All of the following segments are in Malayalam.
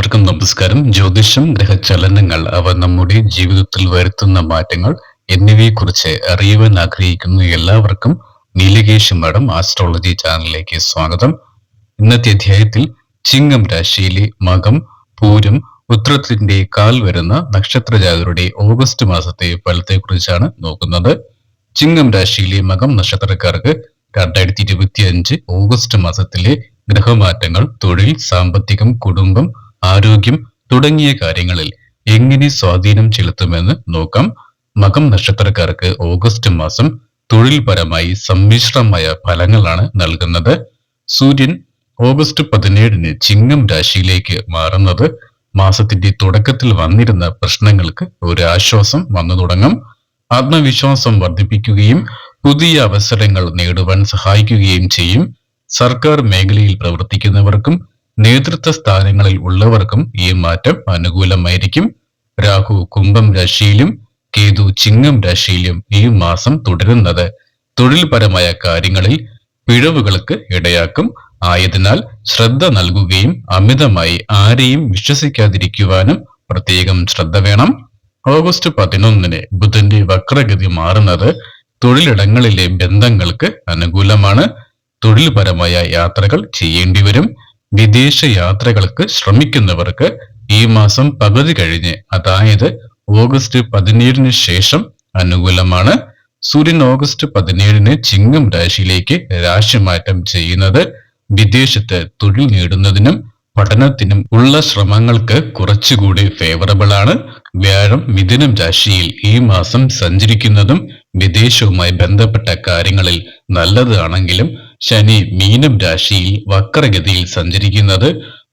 എല്ലാവർക്കും നമസ്കാരം. ജ്യോതിഷം ഗ്രഹചലനങ്ങൾ അവ നമ്മുടെ ജീവിതത്തിൽ വരുത്തുന്ന മാറ്റങ്ങൾ എന്നിവയെക്കുറിച്ച് അറിയുവാൻ ആഗ്രഹിക്കുന്ന എല്ലാവർക്കും നീലകേശ് മാഡം ആസ്ട്രോളജി ചാനലിലേക്ക് സ്വാഗതം. ഇന്നത്തെ അധ്യായത്തിൽ ചിങ്ങം രാശിയിലെ മകം പൂരം ഉത്രത്തിന്റെ കാൽ വരുന്ന നക്ഷത്രജാതരുടെ ഓഗസ്റ്റ് മാസത്തെ ഫലത്തെക്കുറിച്ചാണ് നോക്കുന്നത്. ചിങ്ങം രാശിയിലെ മകം നക്ഷത്രക്കാർക്ക് രണ്ടായിരത്തി ഇരുപത്തി അഞ്ച് ഓഗസ്റ്റ് മാസത്തിലെ ഗ്രഹമാറ്റങ്ങൾ തൊഴിൽ സാമ്പത്തികം കുടുംബം ആരോഗ്യം തുടങ്ങിയ കാര്യങ്ങളിൽ എങ്ങനെ സ്വാധീനം ചെലുത്തുമെന്ന് നോക്കാം. മകം നക്ഷത്രക്കാർക്ക് ഓഗസ്റ്റ് മാസം തൊഴിൽപരമായി സമ്മിശ്രമായ ഫലങ്ങളാണ് നൽകുന്നത്. സൂര്യൻ ഓഗസ്റ്റ് പതിനേഴിന് ചിങ്ങം രാശിയിലേക്ക് മാറുന്നത്. മാസത്തിന്റെ തുടക്കത്തിൽ വന്നിരുന്ന പ്രശ്നങ്ങൾക്ക് ഒരു ആശ്വാസം വന്നു തുടങ്ങും. ആത്മവിശ്വാസം വർദ്ധിപ്പിക്കുകയും പുതിയ അവസരങ്ങൾ നേടുവാൻ സഹായിക്കുകയും ചെയ്യും. സർക്കാർ മേഖലയിൽ പ്രവർത്തിക്കുന്നവർക്കും നേതൃത്വ സ്ഥാനങ്ങളിൽ ഉള്ളവർക്കും ഈ മാറ്റം അനുകൂലമായിരിക്കും. രാഹു കുംഭം രാശിയിലും കേതു ചിങ്ങം രാശിയിലും ഈ മാസം തുടരുന്നത്. തൊഴിൽപരമായ കാര്യങ്ങളിൽ പിഴവുകൾക്ക് ഇടയാക്കും. ആയതിനാൽ ശ്രദ്ധ നൽകുകയും അമിതമായി ആരെയും വിശ്വസിക്കാതിരിക്കുവാനും പ്രത്യേകം ശ്രദ്ധ വേണം. ഓഗസ്റ്റ് പതിനൊന്നിന് ബുധന്റെ വക്രഗതി മാറുന്നത് തൊഴിലിടങ്ങളിലെ ബന്ധങ്ങൾക്ക് അനുകൂലമാണ്. തൊഴിൽപരമായ യാത്രകൾ ചെയ്യേണ്ടി വരും വിദേശ യാത്രകൾക്ക് ശ്രമിക്കുന്നവർക്ക് ഈ മാസം പകുതി കഴിഞ്ഞ് അതായത് ഓഗസ്റ്റ് പതിനേഴിന് ശേഷം അനുകൂലമാണ്. സൂര്യൻ ഓഗസ്റ്റ് പതിനേഴിന് ചിങ്ങം രാശിയിലേക്ക് രാശിമാറ്റം ചെയ്യുന്നത്. വിദേശത്ത് തൊഴിൽ നേടുന്നതിനും പഠനത്തിനും ഉള്ള ശ്രമങ്ങൾക്ക് കുറച്ചുകൂടി ഫേവറബിൾ ആണ്. വ്യാഴം മിഥുനം രാശിയിൽ ഈ മാസം സഞ്ചരിക്കുന്നതും വിദേശവുമായി ബന്ധപ്പെട്ട കാര്യങ്ങളിൽ നല്ലതാണെങ്കിലും ശനി മീനം രാശിയിൽ വക്രഗതിയിൽ സഞ്ചരിക്കുന്നത്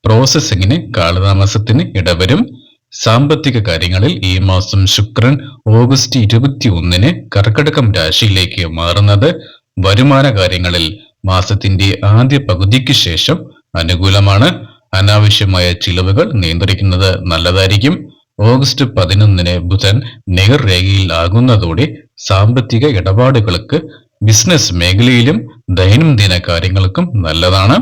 പ്രോസസ്സിങ്ങിന് കാലതാമസത്തിന് ഇടവരും. സാമ്പത്തിക കാര്യങ്ങളിൽ ഈ മാസം ശുക്രൻ ഓഗസ്റ്റ് ഇരുപത്തി ഒന്നിന് കർക്കടകം രാശിയിലേക്ക് മാറുന്നത്. വരുമാന കാര്യങ്ങളിൽ മാസത്തിന്റെ ആദ്യ പകുതിക്ക് ശേഷം അനുകൂലമാണ്. അനാവശ്യമായ ചിലവുകൾ നിയന്ത്രിക്കുന്നത് നല്ലതായിരിക്കും. ഓഗസ്റ്റ് പതിനൊന്നിന് ബുധൻ നേർരേഖയിൽ ആകുന്നതോടെ സാമ്പത്തിക ഇടപാടുകൾക്ക് ബിസിനസ് മേഖലയിലും ദൈനംദിന കാര്യങ്ങൾക്കും നല്ലതാണ്.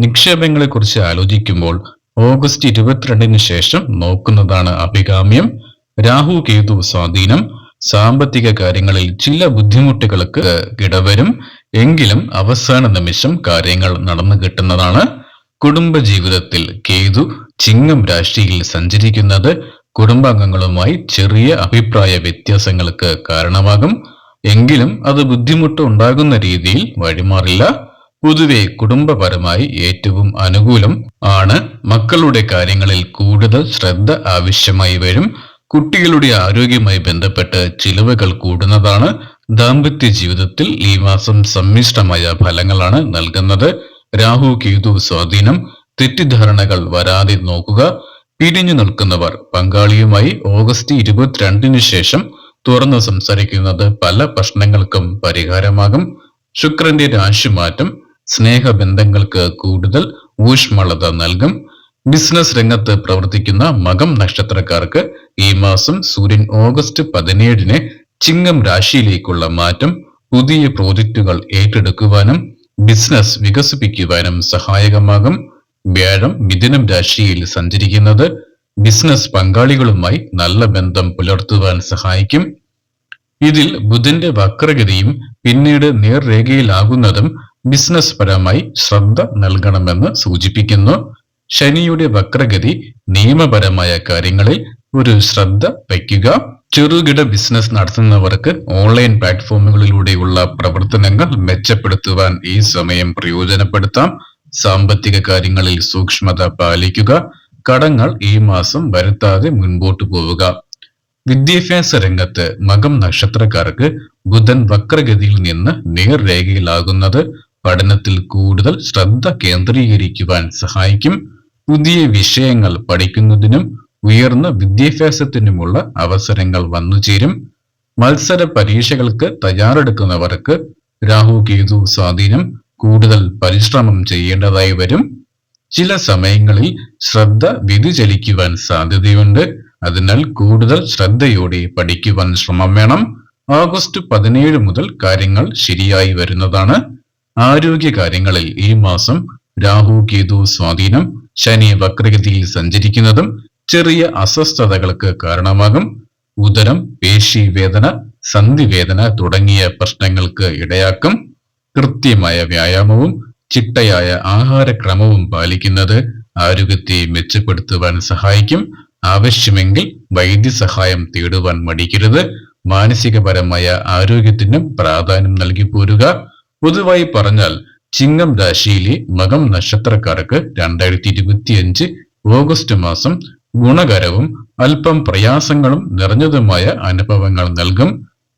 നിക്ഷേപങ്ങളെ കുറിച്ച് ആലോചിക്കുമ്പോൾ ഓഗസ്റ്റ് ഇരുപത്തിരണ്ടിന് ശേഷം നോക്കുന്നതാണ് അഭികാമ്യം. രാഹു കേതു സ്വാധീനം. സാമ്പത്തിക കാര്യങ്ങളിൽ ചില ബുദ്ധിമുട്ടുകൾക്ക് ഇടവരും. എങ്കിലും അവസാന നിമിഷം കാര്യങ്ങൾ നടന്നു കിട്ടുന്നതാണ്. കുടുംബ ജീവിതത്തിൽ കേതു ചിങ്ങം രാശിയിൽ സഞ്ചരിക്കുന്നത് കുടുംബാംഗങ്ങളുമായി ചെറിയ അഭിപ്രായ വ്യത്യാസങ്ങൾക്ക് കാരണമാകും. എങ്കിലും അത് ബുദ്ധിമുട്ട് ഉണ്ടാകുന്ന രീതിയിൽ വഴിമാറില്ല. പൊതുവെ കുടുംബപരമായി ഏറ്റവും അനുകൂലം ആണ് മക്കളുടെ കാര്യങ്ങളിൽ കൂടുതൽ ശ്രദ്ധ ആവശ്യമായി വരും. കുട്ടികളുടെ ആരോഗ്യമായി ബന്ധപ്പെട്ട് ചിലവുകൾ കൂടുന്നതാണ്. ദാമ്പത്യ ജീവിതത്തിൽ ഈ മാസം സമ്മിശ്രമായ ഫലങ്ങളാണ് നൽകുന്നത്. രാഹു കേതു സ്വാധീനം തെറ്റിദ്ധാരണകൾ വരാതെ നോക്കുക. പിരിഞ്ഞു നിൽക്കുന്നവർ പങ്കാളിയുമായി ഓഗസ്റ്റ് ഇരുപത്തിരണ്ടിന് ശേഷം തുറന്നു സംസാരിക്കുന്നത് പല പ്രശ്നങ്ങൾക്കും പരിഹാരമാകും. ശുക്രന്റെ രാശിമാറ്റം സ്നേഹബന്ധങ്ങൾക്ക് കൂടുതൽ ഊഷ്മളത നൽകും. ബിസിനസ് രംഗത്ത് പ്രവർത്തിക്കുന്ന മകം നക്ഷത്രക്കാർക്ക് ഈ മാസം സൂര്യൻ ഓഗസ്റ്റ് പതിനേഴിന് ചിങ്ങം രാശിയിലേക്കുള്ള മാറ്റം പുതിയ പ്രോജക്റ്റുകൾ ഏറ്റെടുക്കുവാനും ബിസിനസ് വികസിപ്പിക്കുവാനും സഹായകമാകും. വ്യാഴം മിഥുനം രാശിയിൽ സഞ്ചരിക്കുന്നത് ബിസിനസ് പങ്കാളികളുമായി നല്ല ബന്ധം പുലർത്തുവാൻ സഹായിക്കും. ഇതിൽ ബുധന്റെ വക്രഗതിയും പിന്നീട് നേർരേഖയിലാകുന്നതും ബിസിനസ് പരമായി ശ്രദ്ധ നൽകണമെന്ന് സൂചിപ്പിക്കുന്നു. ശനിയുടെ വക്രഗതി നിയമപരമായ കാര്യങ്ങളിൽ ഒരു ശ്രദ്ധ വയ്ക്കുക. ചെറുകിട ബിസിനസ് നടത്തുന്നവർക്ക് ഓൺലൈൻ പ്ലാറ്റ്ഫോമുകളിലൂടെയുള്ള പ്രവർത്തനങ്ങൾ മെച്ചപ്പെടുത്തുവാൻ ഈ സമയം പ്രയോജനപ്പെടുത്താം. സാമ്പത്തിക കാര്യങ്ങളിൽ സൂക്ഷ്മത പാലിക്കുക. കടങ്ങൾ ഈ മാസം വരുത്താതെ മുൻപോട്ടു പോവുക. വിദ്യാഭ്യാസ രംഗത്ത് മകം നക്ഷത്രക്കാർക്ക് ബുധൻ വക്രഗതിയിൽ നിന്ന് നേർരേഖയിലാകുന്നത് പഠനത്തിൽ കൂടുതൽ ശ്രദ്ധ കേന്ദ്രീകരിക്കുവാൻ സഹായിക്കും. പുതിയ വിഷയങ്ങൾ പഠിക്കുന്നതിനും ഉയർന്ന വിദ്യാഭ്യാസത്തിനുമുള്ള അവസരങ്ങൾ വന്നുചേരും മത്സര പരീക്ഷകൾക്ക് തയ്യാറെടുക്കുന്നവർക്ക് രാഹു കേതു സ്വാധീനം കൂടുതൽ പരിശ്രമം ചെയ്യേണ്ടതായി വരും. ചില സമയങ്ങളിൽ ശ്രദ്ധ വ്യതിചലിക്കുവാൻ സാധ്യതയുണ്ട്. അതിനാൽ കൂടുതൽ ശ്രദ്ധയോടെ പഠിക്കുവാൻ ശ്രമം വേണം. ഓഗസ്റ്റ് പതിനേഴ് മുതൽ കാര്യങ്ങൾ ശരിയായി വരുന്നതാണ്. ആരോഗ്യ കാര്യങ്ങളിൽ ഈ മാസം രാഹു കേതു സ്വാധീനം ശനി വക്രഗതിയിൽ സഞ്ചരിക്കുന്നതും ചെറിയ അസ്വസ്ഥതകൾക്ക് കാരണമാകും. ഉദരം പേശി വേദന സന്ധിവേദന തുടങ്ങിയ പ്രശ്നങ്ങൾക്ക് ഇടയാക്കും. കൃത്യമായ വ്യായാമവും ചിട്ടയായ ആഹാരക്രമവും പാലിക്കുന്നത് ആരോഗ്യത്തെ മെച്ചപ്പെടുത്തുവാൻ സഹായിക്കും. ആവശ്യമെങ്കിൽ വൈദ്യസഹായം തേടുവാൻ മടിക്കരുത്. മാനസികപരമായ ആരോഗ്യത്തിനും പ്രാധാന്യം നൽകി പോരുക. പൊതുവായി പറഞ്ഞാൽ ചിങ്ങം രാശിയിലെ മകം നക്ഷത്രക്കാർക്ക് രണ്ടായിരത്തി ഇരുപത്തിയഞ്ച് ഓഗസ്റ്റ് മാസം ഗുണകരവും അല്പം പ്രയാസങ്ങളും നിറഞ്ഞതുമായ അനുഭവങ്ങൾ നൽകും.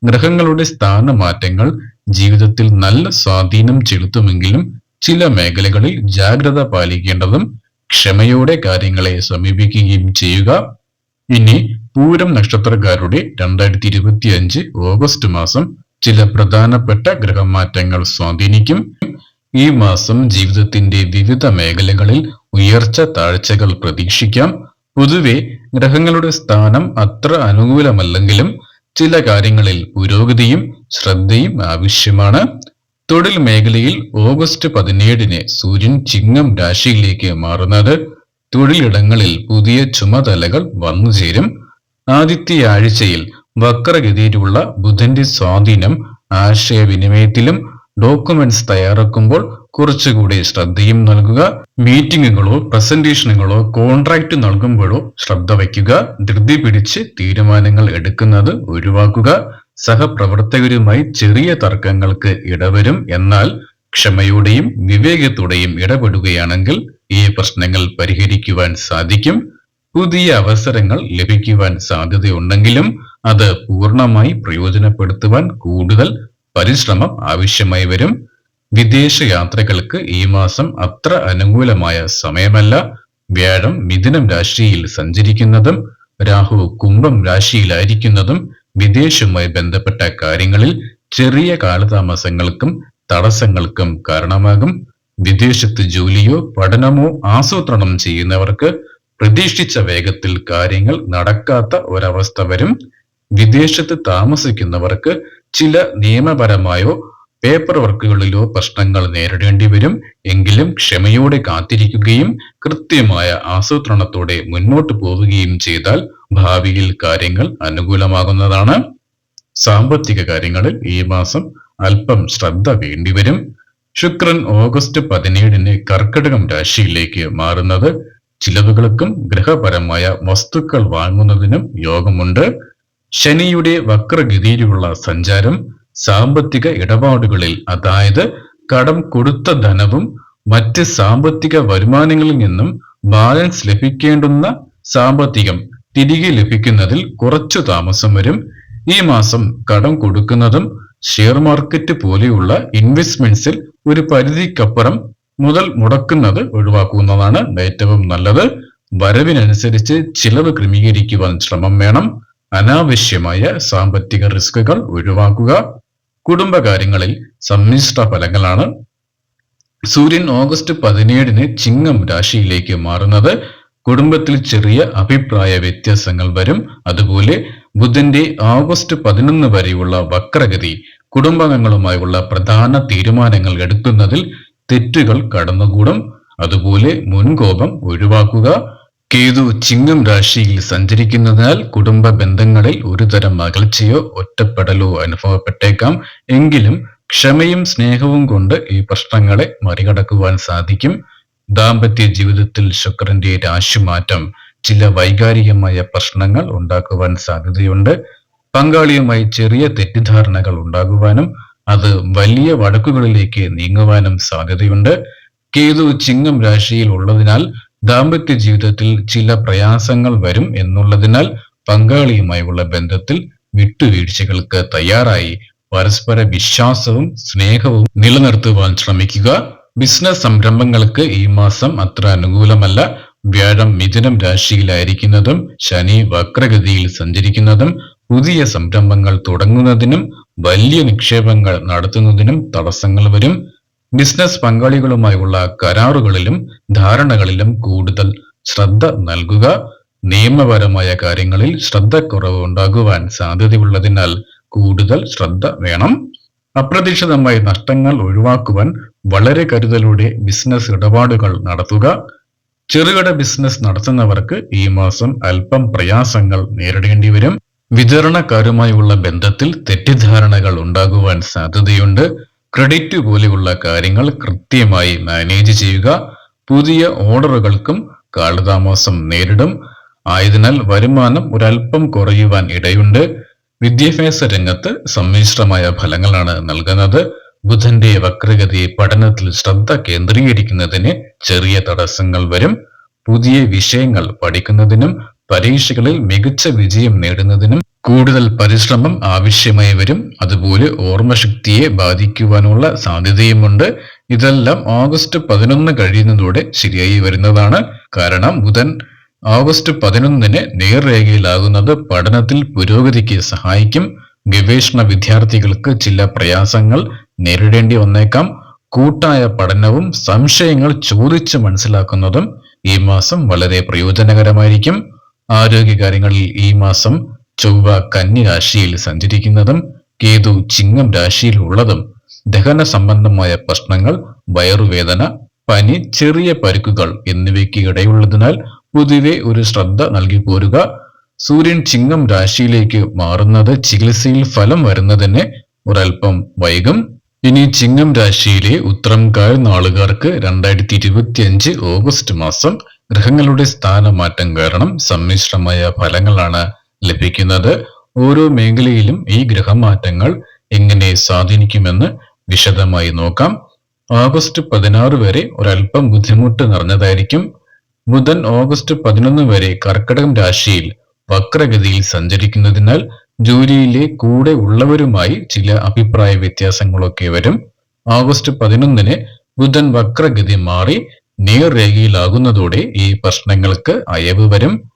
ഗ്രഹങ്ങളുടെ സ്ഥാനമാറ്റങ്ങൾ ജീവിതത്തിൽ നല്ല സ്വാധീനം ചെലുത്തുമെങ്കിലും ചില മേഖലകളിൽ ജാഗ്രത പാലിക്കേണ്ടതും ക്ഷമയോടെ കാര്യങ്ങളെ സമീപിക്കുകയും ചെയ്യുക. ഇനി പൂരം നക്ഷത്രക്കാരുടെ രണ്ടായിരത്തി ഇരുപത്തി അഞ്ച് ഓഗസ്റ്റ് മാസം ചില പ്രധാനപ്പെട്ട ഗ്രഹമാറ്റങ്ങൾ സ്വാധീനിക്കും. ഈ മാസം ജീവിതത്തിന്റെ വിവിധ മേഖലകളിൽ ഉയർച്ച താഴ്ചകൾ പ്രതീക്ഷിക്കാം. പൊതുവെ ഗ്രഹങ്ങളുടെ സ്ഥാനം അത്ര അനുകൂലമല്ലെങ്കിലും ചില കാര്യങ്ങളിൽ പുരോഗതിയും ശ്രദ്ധയും ആവശ്യമാണ്. തൊഴിൽ മേഖലയിൽ ഓഗസ്റ്റ് പതിനേഴിന് സൂര്യൻ ചിങ്ങം രാശിയിലേക്ക് മാറുന്നത്. തൊഴിലിടങ്ങളിൽ പുതിയ ചുമതലകൾ വന്നുചേരും ആദ്യത്തെ ആഴ്ചയിൽ വക്രഗതിയിലുള്ള ബുധന്റെ സ്വാധീനം ആശയവിനിമയത്തിലും ഡോക്യുമെന്റ്സ് തയ്യാറാക്കുമ്പോൾ കുറച്ചുകൂടി ശ്രദ്ധയും നൽകുക. മീറ്റിങ്ങുകളോ പ്രസന്റേഷനുകളോ കോൺട്രാക്ട് നൽകുമ്പോഴോ ശ്രദ്ധ വയ്ക്കുക. ധൃതി പിടിച്ച് തീരുമാനങ്ങൾ എടുക്കുന്നത് ഒഴിവാക്കുക. സഹപ്രവർത്തകരുമായി ചെറിയ തർക്കങ്ങൾക്ക് ഇടവരും. എന്നാൽ ക്ഷമയോടെയും വിവേകത്തോടെയും ഇടപെടുകയാണെങ്കിൽ ഈ പ്രശ്നങ്ങൾ പരിഹരിക്കുവാൻ സാധിക്കും. പുതിയ അവസരങ്ങൾ ലഭിക്കുവാൻ സാധ്യതയുണ്ടെങ്കിലും അത് പൂർണമായി പ്രയോജനപ്പെടുത്തുവാൻ കൂടുതൽ പരിശ്രമം ആവശ്യമായി വരും. വിദേശ യാത്രകൾക്ക് ഈ മാസം അത്ര അനുകൂലമായ സമയമല്ല. വ്യാഴം മിഥുനം രാശിയിൽ സഞ്ചരിക്കുന്നതും രാഹു കുംഭം രാശിയിലായിരിക്കുന്നതും വിദേശവുമായി ബന്ധപ്പെട്ട കാര്യങ്ങളിൽ ചെറിയ കാലതാമസങ്ങൾക്കും തടസ്സങ്ങൾക്കും കാരണമാകും. വിദേശത്ത് ജോലിയോ പഠനമോ ആസൂത്രണം ചെയ്യുന്നവർക്ക് പ്രതീക്ഷിച്ച വേഗത്തിൽ കാര്യങ്ങൾ നടക്കാത്ത ഒരവസ്ഥ വരും. വിദേശത്ത് താമസിക്കുന്നവർക്ക് ചില നിയമപരമായോ പേപ്പർ വർക്കുകളിലോ പ്രശ്നങ്ങൾ നേരിടേണ്ടി വരും. എങ്കിലും ക്ഷമയോടെ കാത്തിരിക്കുകയും കൃത്യമായ ആസൂത്രണത്തോടെ മുന്നോട്ട് പോവുകയും ചെയ്താൽ ഭാവിയിൽ കാര്യങ്ങൾ അനുകൂലമാകുന്നതാണ്. സാമ്പത്തിക കാര്യങ്ങളിൽ ഈ മാസം അല്പം ശ്രദ്ധ വേണ്ടിവരും ശുക്രൻ ഓഗസ്റ്റ് പതിനേഴിന് കർക്കിടകം രാശിയിലേക്ക് മാറുന്നത് ചിലവുകൾക്കും ഗ്രഹപരമായ വസ്തുക്കൾ വാങ്ങുന്നതിനും യോഗമുണ്ട്. ശനിയുടെ വക്രഗതിയിലുള്ള സഞ്ചാരം സാമ്പത്തിക ഇടപാടുകളിൽ അതായത് കടം കൊടുത്ത ധനവും മറ്റ് സാമ്പത്തിക വരുമാനങ്ങളിൽ നിന്നും ബാലൻസ് ലഭിക്കേണ്ടുന്ന സാമ്പത്തികം തിരികെ ലഭിക്കുന്നതിൽ കുറച്ചു താമസം വരും. ഈ മാസം കടം കൊടുക്കുന്നതും ഷെയർ മാർക്കറ്റ് പോലെയുള്ള ഇൻവെസ്റ്റ്മെന്റ്സിൽ ഒരു പരിധിക്കപ്പുറം മുതൽ മുടക്കുന്നത് ഒഴിവാക്കുന്നതാണ് ഏറ്റവും നല്ലത്. വരവിനനുസരിച്ച് ചിലവ് ക്രമീകരിക്കുവാൻ ശ്രമം വേണം. അനാവശ്യമായ സാമ്പത്തിക റിസ്കുകൾ ഒഴിവാക്കുക. കുടുംബകാര്യങ്ങളിൽ സമ്മിശ്ര ഫലങ്ങളാണ്. സൂര്യൻ ഓഗസ്റ്റ് പതിനേഴിന് ചിങ്ങം രാശിയിലേക്ക് മാറുന്നത്. കുടുംബത്തിൽ ചെറിയ അഭിപ്രായ വ്യത്യാസങ്ങൾ വരും. അതുപോലെ ബുധന്റെ ഓഗസ്റ്റ് പതിനൊന്ന് വരെയുള്ള വക്രഗതി കുടുംബാംഗങ്ങളുമായുള്ള പ്രധാന തീരുമാനങ്ങൾ എടുക്കുന്നതിൽ തെറ്റുകൾ കടന്നുകൂടും. അതുപോലെ മുൻകോപം ഒഴിവാക്കുക. കേതു ചിങ്ങം രാശിയിൽ സഞ്ചരിക്കുന്നതിനാൽ കുടുംബ ബന്ധങ്ങളിൽ ഒരുതരം അകൽച്ചയോ ഒറ്റപ്പെടലോ അനുഭവപ്പെട്ടേക്കാം. എങ്കിലും ക്ഷമയും സ്നേഹവും കൊണ്ട് ഈ പ്രശ്നങ്ങളെ മറികടക്കുവാൻ സാധിക്കും. ദാമ്പത്യ ജീവിതത്തിൽ ശുക്രന്റെ രാശിമാറ്റം ചില വൈകാരികമായ പ്രശ്നങ്ങൾ ഉണ്ടാക്കുവാൻ സാധ്യതയുണ്ട്. പങ്കാളിയുമായി ചെറിയ തെറ്റിദ്ധാരണകൾ ഉണ്ടാകുവാനും അത് വലിയ വടക്കുകളിലേക്ക് നീങ്ങുവാനും സാധ്യതയുണ്ട്. കേതു ചിങ്ങം രാശിയിൽ ഉള്ളതിനാൽ ദാമ്പത്യ ജീവിതത്തിൽ ചില പ്രയാസങ്ങൾ വരും എന്നുള്ളതിനാൽ പങ്കാളിയുമായുള്ള ബന്ധത്തിൽ വിട്ടുവീഴ്ചകൾക്ക് തയ്യാറായി പരസ്പര വിശ്വാസവും സ്നേഹവും നിലനിർത്തുവാൻ ശ്രമിക്കുക. ബിസിനസ് സംരംഭങ്ങൾക്ക് ഈ മാസം അത്ര അനുകൂലമല്ല. വ്യാഴം മിഥുനം രാശിയിലായിരിക്കുന്നതും ശനി വക്രഗതിയിൽ സഞ്ചരിക്കുന്നതും പുതിയ സംരംഭങ്ങൾ തുടങ്ങുന്നതിനും വലിയ നിക്ഷേപങ്ങൾ നടത്തുന്നതിനും തടസ്സങ്ങൾ വരും. ബിസിനസ് പങ്കാളികളുമായുള്ള കരാറുകളിലും ധാരണകളിലും കൂടുതൽ ശ്രദ്ധ നൽകുക നിയമപരമായ കാര്യങ്ങളിൽ ശ്രദ്ധക്കുറവ് ഉണ്ടാകുവാൻ സാധ്യതയുള്ളതിനാൽ കൂടുതൽ ശ്രദ്ധ വേണം. അപ്രതീക്ഷിതമായ നഷ്ടങ്ങൾ ഒഴിവാക്കുവാൻ വളരെ കരുതലോടെ ബിസിനസ് ഇടപാടുകൾ നടത്തുക. ചെറുകിട ബിസിനസ് നടത്തുന്നവർക്ക് ഈ മാസം അല്പം പ്രയാസങ്ങൾ നേരിടേണ്ടി വരും. വിതരണക്കാരുമായുള്ള ബന്ധത്തിൽ തെറ്റിദ്ധാരണകൾ ഉണ്ടാകുവാൻ സാധ്യതയുണ്ട്. ക്രെഡിറ്റ് പോലെയുള്ള കാര്യങ്ങൾ കൃത്യമായി മാനേജ് ചെയ്യുക. പുതിയ ഓർഡറുകൾക്കും കാലതാമസം നേരിടും. ആയതിനാൽ വരുമാനം ഒരല്പം കുറയുവാൻ ഇടയുണ്ട്. വിദ്യാഭ്യാസ രംഗത്ത് സമ്മിശ്രമായ ഫലങ്ങളാണ് നൽകുന്നത്. ബുധന്റെ വക്രഗതി പഠനത്തിൽ ശ്രദ്ധ കേന്ദ്രീകരിക്കുന്നതിന് ചെറിയ തടസ്സങ്ങൾ വരും. പുതിയ വിഷയങ്ങൾ പഠിക്കുന്നതിനും പരീക്ഷകളിൽ മികച്ച വിജയം നേടുന്നതിനും കൂടുതൽ പരിശ്രമം ആവശ്യമായി വരും. അതുപോലെ ഓർമ്മശക്തിയെ ബാധിക്കുവാനുള്ള സാധ്യതയുമുണ്ട്. ഇതെല്ലാം ഓഗസ്റ്റ് പതിനൊന്ന് കഴിയുന്നതോടെ ശരിയായി വരുന്നതാണ്. കാരണം ബുധൻ ഓഗസ്റ്റ് പതിനൊന്നിന് നേർരേഖയിലാകുന്നത് പഠനത്തിൽ പുരോഗതിക്ക് സഹായിക്കും. ഗവേഷണ വിദ്യാർത്ഥികൾക്ക് ചില പ്രയാസങ്ങൾ നേരിടേണ്ടി വന്നേക്കാം. കൂട്ടായ പഠനവും സംശയങ്ങൾ ചോദിച്ച് മനസ്സിലാക്കുന്നതും ഈ മാസം വളരെ പ്രയോജനകരമായിരിക്കും. ആരോഗ്യകാര്യങ്ങളിൽ ഈ മാസം ചൊവ്വ കന്നി രാശിയിൽ സഞ്ചരിക്കുന്നതും കേതു ചിങ്ങം രാശിയിൽ ഉള്ളതും ദഹന സംബന്ധമായ പ്രശ്നങ്ങൾ വയറുവേദന പനി ചെറിയ പരുക്കുകൾ എന്നിവയ്ക്ക് ഇടയുള്ളതിനാൽ പൊതുവെ ഒരു ശ്രദ്ധ നൽകി പോരുക. സൂര്യൻ ചിങ്ങം രാശിയിലേക്ക് മാറുന്നത് ചികിത്സയിൽ ഫലം വരുന്നതിന് ഒരൽപ്പം വൈകും. ഇനി ചിങ്ങം രാശിയിലെ ഉത്തരം കാൽ നാളുകാർക്ക് രണ്ടായിരത്തി ഇരുപത്തി അഞ്ച് ഓഗസ്റ്റ് മാസം ഗ്രഹങ്ങളുടെ സ്ഥാനമാറ്റം കാരണം സമ്മിശ്രമായ ഫലങ്ങളാണ് ലഭിക്കുന്നത്. ഓരോ മേഖലയിലും ഈ ഗ്രഹമാറ്റങ്ങൾ എങ്ങനെ സ്വാധീനിക്കുമെന്ന് വിശദമായി നോക്കാം. ഓഗസ്റ്റ് പതിനാറ് വരെ ഒരല്പം ബുദ്ധിമുട്ട് നിറഞ്ഞതായിരിക്കും. ബുധൻ ഓഗസ്റ്റ് പതിനൊന്ന് വരെ കർക്കടകം രാശിയിൽ വക്രഗതിയിൽ സഞ്ചരിക്കുന്നതിനാൽ ജോലിയിലെ കൂടെ ഉള്ളവരുമായി ചില അഭിപ്രായ വ്യത്യാസങ്ങളൊക്കെ വരും. ഓഗസ്റ്റ് പതിനൊന്നിന് ബുധൻ വക്രഗതി മാറി നേർരേഖയിലാകുന്നതോടെ ഈ പ്രശ്നങ്ങൾക്ക് അയവ് വരും.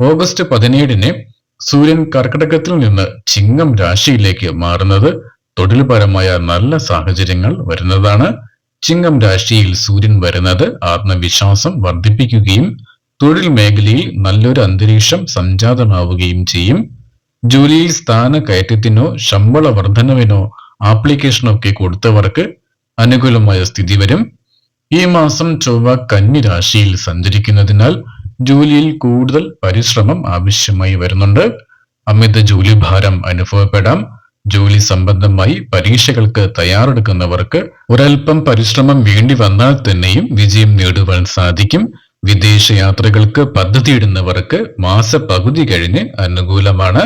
ഓഗസ്റ്റ് പതിനേഴിന് സൂര്യൻ കർക്കിടകത്തിൽ നിന്ന് ചിങ്ങം രാശിയിലേക്ക് മാറുന്നത് തൊഴിൽപരമായ നല്ല സാഹചര്യങ്ങൾ വരുന്നതാണ്. ചിങ്ങം രാശിയിൽ സൂര്യൻ വരുന്നത് ആത്മവിശ്വാസം വർദ്ധിപ്പിക്കുകയും തൊഴിൽ മേഖലയിൽ നല്ലൊരു അന്തരീക്ഷം സംജാതമാവുകയും ചെയ്യും. ജോലിയിൽ സ്ഥാന കയറ്റത്തിനോ ശമ്പള വർധനവിനോ ആപ്ലിക്കേഷനോ ഒക്കെ കൊടുത്തവർക്ക് അനുകൂലമായ സ്ഥിതി വരും. ഈ മാസം ചൊവ്വ കന്നിരാശിയിൽ സഞ്ചരിക്കുന്നതിനാൽ ജോലിയിൽ കൂടുതൽ പരിശ്രമം ആവശ്യമായി വരുന്നുണ്ട്. അമിത ജോലിഭാരം അനുഭവപ്പെടാം. ജോലി സംബന്ധമായി പരീക്ഷകൾക്ക് തയ്യാറെടുക്കുന്നവർക്ക് ഒരൽപ്പം പരിശ്രമം വേണ്ടി വന്നാൽ തന്നെയും വിജയം നേടുവാൻ സാധിക്കും. വിദേശ യാത്രകൾക്ക് പദ്ധതിയിടുന്നവർക്ക് മാസ പകുതി കഴിഞ്ഞ് അനുകൂലമാണ്.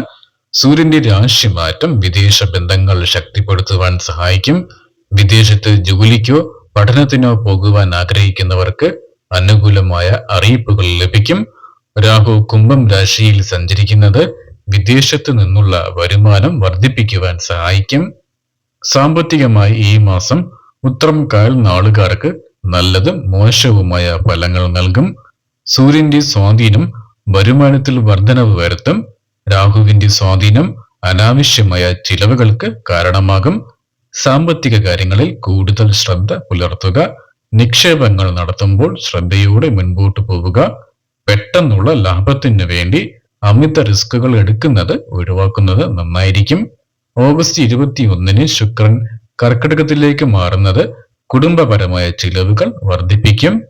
സൂര്യന്റെ രാശിമാറ്റം വിദേശ ബന്ധങ്ങൾ ശക്തിപ്പെടുത്തുവാൻ സഹായിക്കും. വിദേശത്ത് ജോലിക്കോ പഠനത്തിനോ പോകുവാൻ ആഗ്രഹിക്കുന്നവർക്ക് അനുകൂലമായ അറിയിപ്പുകൾ ലഭിക്കും. രാഹു കുംഭം രാശിയിൽ സഞ്ചരിക്കുന്നത് വിദേശത്തു നിന്നുള്ള വരുമാനം വർദ്ധിപ്പിക്കുവാൻ സഹായിക്കും. സാമ്പത്തികമായി ഈ മാസം ഉത്രം കാൽ നാളുകാർക്ക് നല്ലതും മോശവുമായ ഫലങ്ങൾ നൽകും. സൂര്യന്റെ സ്വാധീനം വരുമാനത്തിൽ വർധനവ് വരുത്തും. രാഹുവിന്റെ സ്വാധീനം അനാവശ്യമായ ചിലവുകൾക്ക് കാരണമാകും. സാമ്പത്തിക കാര്യങ്ങളിൽ കൂടുതൽ ശ്രദ്ധ പുലർത്തുക. നിക്ഷേപങ്ങൾ നടത്തുമ്പോൾ ശ്രദ്ധയോടെ മുൻപോട്ട് പോവുക. പെട്ടെന്നുള്ള ലാഭത്തിന് വേണ്ടി അമിത റിസ്കുകൾ എടുക്കുന്നത് ഒഴിവാക്കുന്നത് നന്നായിരിക്കും. ഓഗസ്റ്റ് ഇരുപത്തി ഒന്നിന് ശുക്രൻ കർക്കിടകത്തിലേക്ക് മാറുന്നത് കുടുംബപരമായ ചിലവുകൾ വർദ്ധിപ്പിക്കും.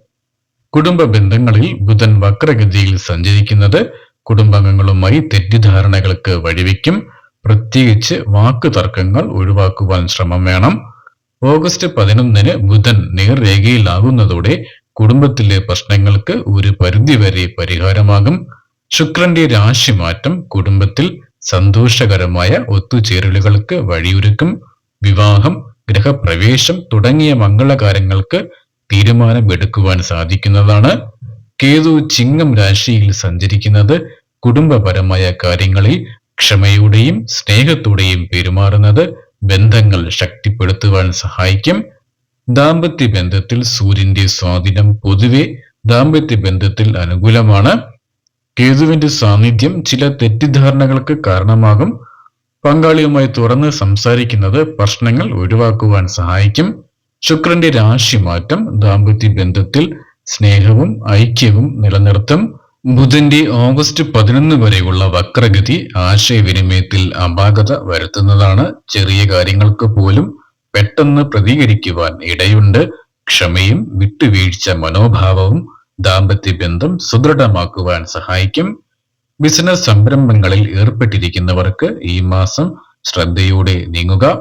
കുടുംബ ബന്ധങ്ങളിൽ ബുധൻ വക്രഗതിയിൽ സഞ്ചരിക്കുന്നത് കുടുംബാംഗങ്ങളുമായി തെറ്റിദ്ധാരണകൾക്ക് വഴിവെക്കും. പ്രത്യേകിച്ച് വാക്ക് തർക്കങ്ങൾ ഒഴിവാക്കുവാൻ ശ്രമം വേണം. ഓഗസ്റ്റ് പതിനൊന്നിന് ബുധൻ നേർരേഖയിലാകുന്നതോടെ കുടുംബത്തിലെ പ്രശ്നങ്ങൾക്ക് ഒരു പരിധിവരെ പരിഹാരമാകും. ശുക്രന്റെ രാശിമാറ്റം കുടുംബത്തിൽ സന്തോഷകരമായ ഒത്തുചേരലുകൾക്ക് വഴിയൊരുക്കും. വിവാഹം ഗ്രഹപ്രവേശം തുടങ്ങിയ മംഗളകാര്യങ്ങൾക്ക് തീരുമാനമെടുക്കുവാൻ സാധിക്കുന്നതാണ്. കേതു ചിങ്ങം രാശിയിൽ സഞ്ചരിക്കുന്നത് കുടുംബപരമായ കാര്യങ്ങളിൽ ക്ഷമയോടെയും സ്നേഹത്തോടെയും പെരുമാറുന്നത് ബന്ധങ്ങൾ ശക്തിപ്പെടുത്തുവാൻ സഹായിക്കും. ദാമ്പത്യ ബന്ധത്തിൽ സൂര്യന്റെ സ്വാധീനം പൊതുവെ ദാമ്പത്യ ബന്ധത്തിൽ അനുകൂലമാണ്. കേതുവിന്റെ സാന്നിധ്യം ചില തെറ്റിദ്ധാരണകൾക്ക് കാരണമാകും. പങ്കാളിയുമായി തുറന്ന് സംസാരിക്കുന്നത് പ്രശ്നങ്ങൾ ഒഴിവാക്കുവാൻ സഹായിക്കും. ശുക്രന്റെ രാശിമാറ്റം ദാമ്പത്യ ബന്ധത്തിൽ സ്നേഹവും ഐക്യവും നിലനിർത്തും. ബുധന്റെ ഓഗസ്റ്റ് പതിനൊന്ന് വരെയുള്ള വക്രഗതി ആശയവിനിമയത്തിൽ അപാകത വരുത്തുന്നതാണ്. ചെറിയ കാര്യങ്ങൾക്ക് പോലും പെട്ടെന്ന് പ്രതികരിക്കുവാൻ ഇടയുണ്ട്. ക്ഷമയും വിട്ടുവീഴ്ച മനോഭാവവും ദാമ്പത്യ ബന്ധം സുദൃഢമാക്കുവാൻ സഹായിക്കും. ബിസിനസ് സംരംഭങ്ങളിൽ ഏർപ്പെട്ടിരിക്കുന്നവർക്ക് ഈ മാസം ശ്രദ്ധയോടെ നീങ്ങുക.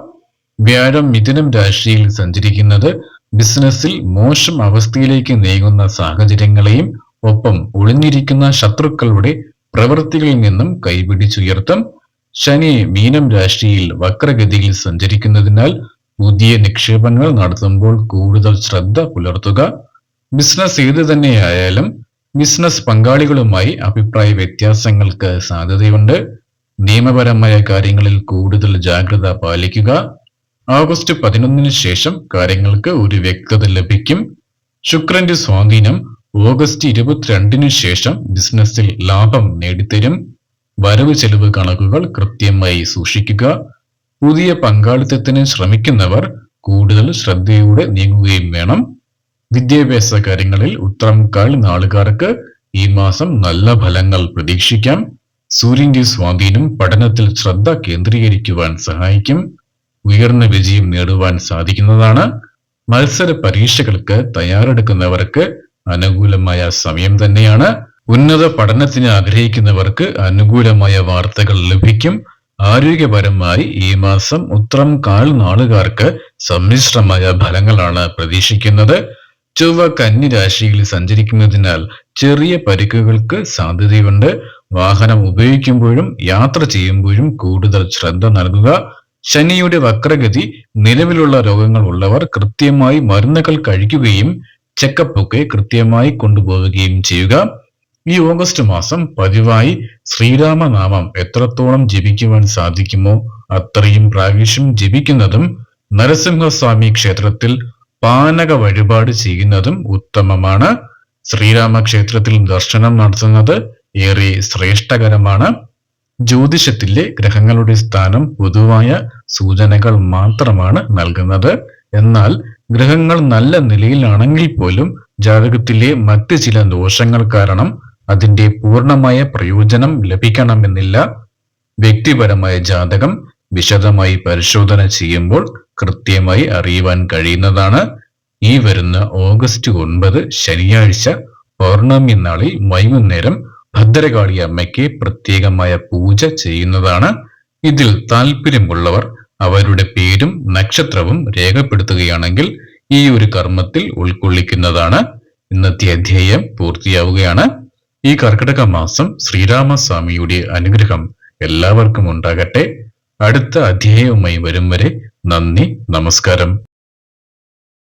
വ്യാഴം മിഥുനം രാശിയിൽ സഞ്ചരിക്കുന്നത് ബിസിനസ്സിൽ മോശം അവസ്ഥയിലേക്ക് നീങ്ങുന്ന സാഹചര്യങ്ങളെയും ഒപ്പം ഒളിഞ്ഞിരിക്കുന്ന ശത്രുക്കളുടെ പ്രവൃത്തികളിൽ നിന്നും കൈപിടിച്ചുയർത്തും ശനി മീനം രാശിയിൽ വക്രഗതിയിൽ സഞ്ചരിക്കുന്നതിനാൽ പുതിയ നിക്ഷേപങ്ങൾ നടത്തുമ്പോൾ കൂടുതൽ ശ്രദ്ധ പുലർത്തുക. ബിസിനസ് ഏത് തന്നെയായാലും ബിസിനസ് പങ്കാളികളുമായി അഭിപ്രായ വ്യത്യാസങ്ങൾക്ക് സാധ്യതയുണ്ട്. നിയമപരമായ കാര്യങ്ങളിൽ കൂടുതൽ ജാഗ്രത പാലിക്കുക. ഓഗസ്റ്റ് പതിനൊന്നിന് ശേഷം കാര്യങ്ങൾക്ക് ഒരു വ്യക്തത ലഭിക്കും. ശുക്രന്റെ സ്വാധീനം ഓഗസ്റ്റ് ഇരുപത്തിരണ്ടിനു ശേഷം ബിസിനസ്സിൽ ലാഭം നേടിത്തരും. വരവ് ചെലവ് കണക്കുകൾ കൃത്യമായി സൂക്ഷിക്കുക. പുതിയ പങ്കാളിത്തത്തിന് ശ്രമിക്കുന്നവർ കൂടുതൽ ശ്രദ്ധയോടെ നീങ്ങുകയും വേണം. വിദ്യാഭ്യാസ കാര്യങ്ങളിൽ ഉത്തരം കാൽ നാളുകാർക്ക് ഈ മാസം നല്ല ഫലങ്ങൾ പ്രതീക്ഷിക്കാം. സൂര്യന്റെ സ്വാധീനം പഠനത്തിൽ ശ്രദ്ധ കേന്ദ്രീകരിക്കുവാൻ സഹായിക്കും. ഉയർന്ന വിജയം നേടുവാൻ സാധിക്കുന്നതാണ്. മത്സര പരീക്ഷകൾക്ക് തയ്യാറെടുക്കുന്നവർക്ക് അനുകൂലമായ സമയം തന്നെയാണ്. ഉന്നത പഠനത്തിന് ആഗ്രഹിക്കുന്നവർക്ക് അനുകൂലമായ വാർത്തകൾ ലഭിക്കും. ആരോഗ്യപരമായി ഈ മാസം ഉത്രം കാൽ നാളുകാർക്ക് സമ്മിശ്രമായ ഫലങ്ങളാണ് പ്രതീക്ഷിക്കുന്നത്. ചൊവ്വ കന്നി രാശിയിൽ സഞ്ചരിക്കുന്നതിനാൽ ചെറിയ പരിക്കുകൾക്ക് സാധ്യതയുണ്ട്. വാഹനം ഉപയോഗിക്കുമ്പോഴും യാത്ര ചെയ്യുമ്പോഴും കൂടുതൽ ശ്രദ്ധ നൽകുക. ശനിയുടെ വക്രഗതി നിലവിലുള്ള രോഗങ്ങൾ ഉള്ളവർ കൃത്യമായി മരുന്നുകൾ കഴിക്കുകയും ചെക്കപ്പ് ഒക്കെ കൃത്യമായി കൊണ്ടുപോവുകയും ചെയ്യുക. ഈ ഓഗസ്റ്റ് മാസം പതിവായി ശ്രീരാമനാമം എത്രത്തോളം ജപിക്കുവാൻ സാധിക്കുമോ അത്രയും പ്രാവശ്യം ജപിക്കുന്നതും നരസിംഹസ്വാമി ക്ഷേത്രത്തിൽ പാനക വഴിപാട് ചെയ്യുന്നതും ഉത്തമമാണ്. ശ്രീരാമ ക്ഷേത്രത്തിൽ ദർശനം നടത്തുന്നത് ഏറെ ശ്രേഷ്ഠകരമാണ്. ജ്യോതിഷത്തിലെ ഗ്രഹങ്ങളുടെ സ്ഥാനം പൊതുവായ സൂചനകൾ മാത്രമാണ് നൽകുന്നത്. എന്നാൽ ഗ്രഹങ്ങൾ നല്ല നിലയിലാണെങ്കിൽ പോലും ജാതകത്തിലെ മറ്റ് ചില ദോഷങ്ങൾ കാരണം അതിന്റെ പൂർണമായ പ്രയോജനം ലഭിക്കണമെന്നില്ല. വ്യക്തിപരമായ ജാതകം വിശദമായി പരിശോധന ചെയ്യുമ്പോൾ കൃത്യമായി അറിയുവാൻ കഴിയുന്നതാണ്. ഈ വരുന്ന ഓഗസ്റ്റ് ഒൻപത് ശനിയാഴ്ച പൗർണമി നാളിൽ വൈകുന്നേരം ഭദ്രകാളി അമ്മയ്ക്ക് പ്രത്യേകമായ പൂജ ചെയ്യുന്നതാണ്. ഇതിൽ താല്പര്യമുള്ളവർ അവരുടെ പേരും നക്ഷത്രവും രേഖപ്പെടുത്തുകയാണെങ്കിൽ ഈ ഒരു കർമ്മത്തിൽ ഉൾക്കൊള്ളിക്കുന്നതാണ്. ഇന്നത്തെ അധ്യായം പൂർത്തിയാവുകയാണ്. ഈ കർക്കിടക മാസം ശ്രീരാമസ്വാമിയുടെ അനുഗ്രഹം എല്ലാവർക്കും ഉണ്ടാകട്ടെ. അടുത്ത അധ്യായവുമായി വരും വരെ നന്ദി നമസ്കാരം.